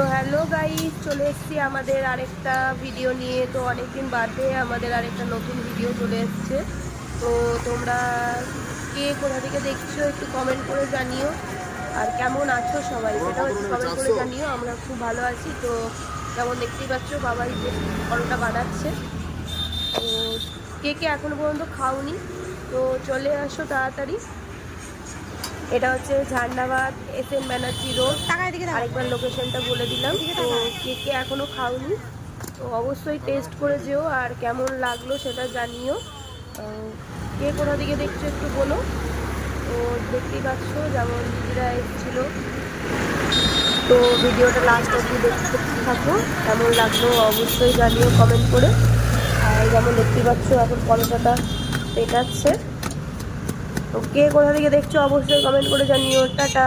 তো hello guys চলে এসেছি আমাদের আরেকটা ভিডিও নিয়ে। তো অনেকদিন বাদে আমাদের আরেকটা নতুন ভিডিও চলে এসছে। তো তোমরা কে কোথা থেকে দেখছ একটু কমেন্ট করে জানিও। আর কেমন আছো সবাই সেটাও একটু কমেন্ট করে জানিও আমরা খুব ভালো আছি। তো যেমন দেখতেই পাচ্ছ বাবাই যে পরোটা বানাচ্ছে। তো কে কে এখনও পর্যন্ত খাওনি? তো চলে আসো তাড়াতাড়ি। এটা হচ্ছে Jhandabad S N Banerjee road. আরেকবার লোকেশনটা বলে দিলাম। তো কে কে এখনও খাওনি তো অবশ্যই টেস্ট করে যেও আর কেমন লাগল সেটা জানিও। কে কোথা থেকে দেখছ একটু বলো। তো দেখতেই পাচ্ছ যেমন দিদিরা এসেছিল। তো ভিডিওটা লাস্ট অবধি দেখতে থাকো কেমন লাগল অবশ্যই জানিও কমেন্ট করে। আর যেমন দেখতেই পাচ্ছ এখন পরোটাটা পেটাচ্ছে। কে কোথা থেকে দেখছ অবশ্যই কমেন্ট করে জানিও টাটা।